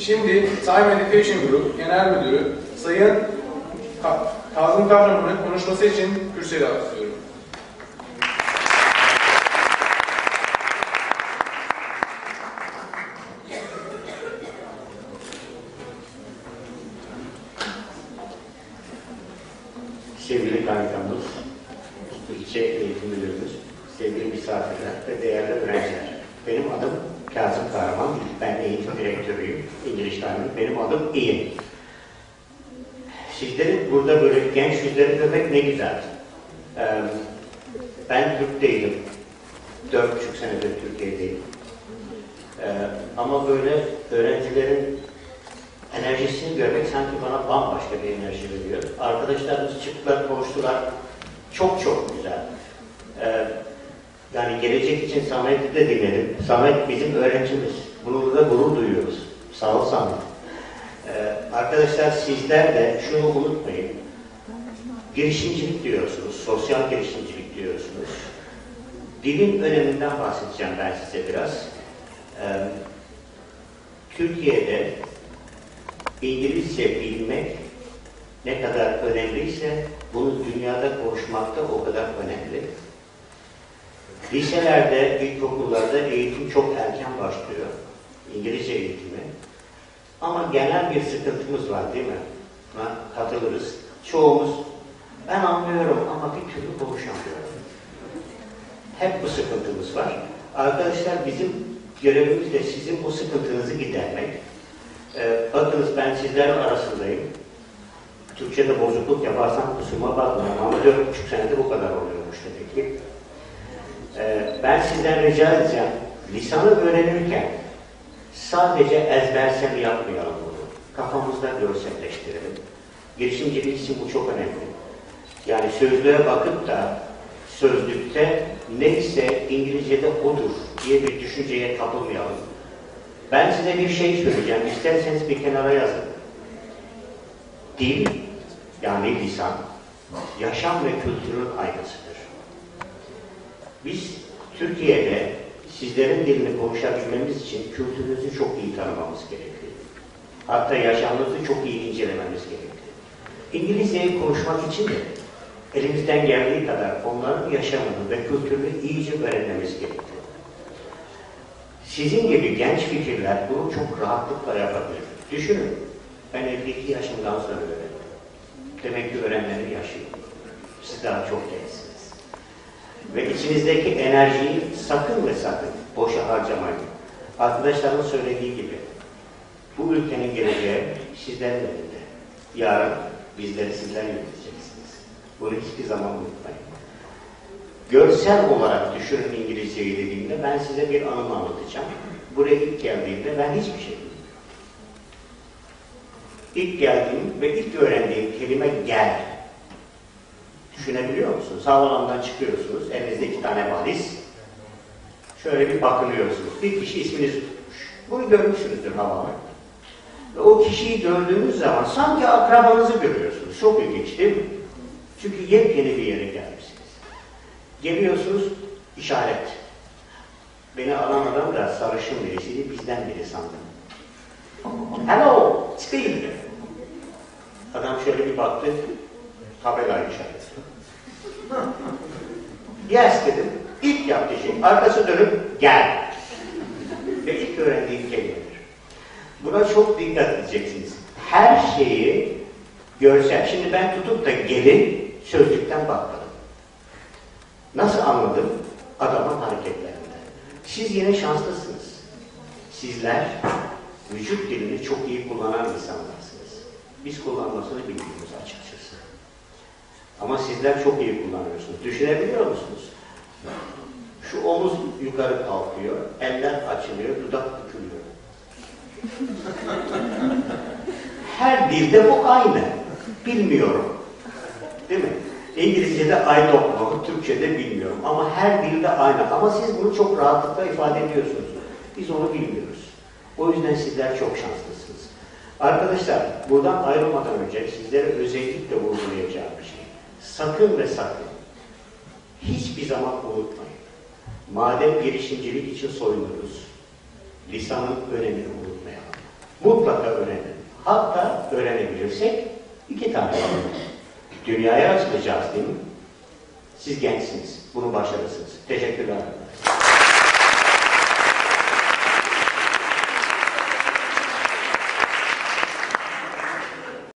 Şimdi Time Education Group Genel Müdürü Sayın Ka- Kazım Kahraman'ın konuşması için kürsüye davet ediyorum. sevgili kankamız, ilçe eğitim müdürümüz, sevgili misafirler ve değerli öğrenciler. Benim adım Kazım Kahraman, ben eğitim Talim. Benim adım Ian. Sizlerin burada böyle genç yüzleri görmek ne güzel. Ee, ben Türk değilim. Dört buçuk senedir Türkiye'deyim. Ee, ama böyle öğrencilerin enerjisini görmek sanki bana bambaşka bir enerji veriyor. Arkadaşlarımız çıktılar, konuştular. Çok çok güzel. Ee, yani gelecek için Samet'i de dinledim. Samet bizim öğrencimiz. Bunu da gurur duyuyoruz. Sağ ol Samet. Ee, arkadaşlar sizler de şunu unutmayın. Girişimcilik diyorsunuz, sosyal girişimcilik diyorsunuz. Dilin öneminden bahsedeceğim ben size biraz. Ee, Türkiye'de İngilizce bilmek ne kadar önemliyse bunu dünyada konuşmak o kadar önemli. Liselerde, ilkokullarda eğitim çok erken başlıyor. İngilizce eğitimi. Ama genel bir sıkıntımız var değil mi? Buna katılırız. Çoğumuz ben anlıyorum ama bir türlü konuşamıyorum. Hep bu sıkıntımız var. Arkadaşlar bizim görevimiz de sizin bu sıkıntınızı gidermek. Ee, bakınız ben sizlerin arasındayım. Türkçe'de bozukluk yaparsam kusuruma bakmayın ama dört buçuk senede bu kadar oluyormuş demek ki. Ee, ben sizden rica edeceğim, lisanı öğrenirken sadece ezbersel yapmayalım bunu. Kafamızda görselleştirelim. Girişimcilik için bu çok önemli. Yani sözlüğe bakıp da sözlükte neyse İngilizce'de odur diye bir düşünceye kapılmayalım. Ben size bir şey söyleyeceğim. İsterseniz bir kenara yazın. Dil, yani lisan, yaşam ve kültürün aynasıdır. Biz Türkiye'de sizlerin dilini konuşabilmemiz için kültürünüzü çok iyi tanımamız gerekli. Hatta yaşamınızı çok iyi incelememiz gerekli. İngilizceyi konuşmak için de elimizden geldiği kadar onların yaşamını ve kültürünü iyice öğrenmemiz gerekli. Sizin gibi genç fikirler bunu çok rahatlıkla yapabilir. Düşünün, ben 52 yaşımdan sonra öğrendim. Demek ki öğrenmenin yaşı yok. Siz daha çok gençsiniz. Ve içinizdeki enerjiyi sakın ve sakın boşa harcamayın. Arkadaşlarımın söylediği gibi, bu ülkenin geleceği sizlerin elinde. Yarın bizleri sizler yöneteceksiniz. Bunu hiçbir zaman unutmayın. Görsel olarak düşünün İngilizceyi dediğimde ben size bir anımı anlatacağım. Buraya ilk geldiğimde ben hiçbir şey bilmiyorum. İlk geldiğim ve ilk öğrendiğim kelime gel. Düşünebiliyor musunuz? Havalandan çıkıyorsunuz, elinizde iki tane valiz. Şöyle bir bakınıyorsunuz. Bir kişi isminizi tutmuş. Bunu görmüşsünüzdür havalarda. Ve o kişiyi gördüğünüz zaman sanki akrabanızı görüyorsunuz. Çok ilginç değil mi? Çünkü yepyeni bir yere gelmişsiniz. Geliyorsunuz, işaret. Beni alan adam da sarışın birisiydi, bizden biri sandım. Hello, Steve. Adam şöyle bir baktı, tabela işareti. Yes dedim. İlk yaptığı şey, arkası dönüp gel. Ve ilk öğrendiğim kelimedir. Buna çok dikkat edeceksiniz. Her şeyi görsel. Şimdi ben tutup da gelin sözlükten bakmadım. Nasıl anladım? Adamın hareketlerinden. Siz yine şanslısınız. Sizler vücut dilini çok iyi kullanan insanlarsınız. Biz kullanmasını bilmiyoruz açıkçası. Ama sizler çok iyi kullanıyorsunuz. Düşünebiliyor musunuz? Şu omuz yukarı kalkıyor, eller açılıyor, dudak bükülüyor. Her dilde bu aynı. Bilmiyorum. Değil mi? İngilizce'de I don't know, Türkçe'de bilmiyorum. Ama her dilde aynı. Ama siz bunu çok rahatlıkla ifade ediyorsunuz. Biz onu bilmiyoruz. O yüzden sizler çok şanslısınız. Arkadaşlar, buradan ayrılmadan önce sizlere şey. Sakın ve sakın hiçbir zaman unutmayın. Madem girişimcilik için soyunuruz, lisanın önemini unutmayalım. Mutlaka öğrenin. Hatta öğrenebilirsek iki tane. Dünyaya açılacağız değil mi? Siz gençsiniz. Bunu başarırsınız. Teşekkürler.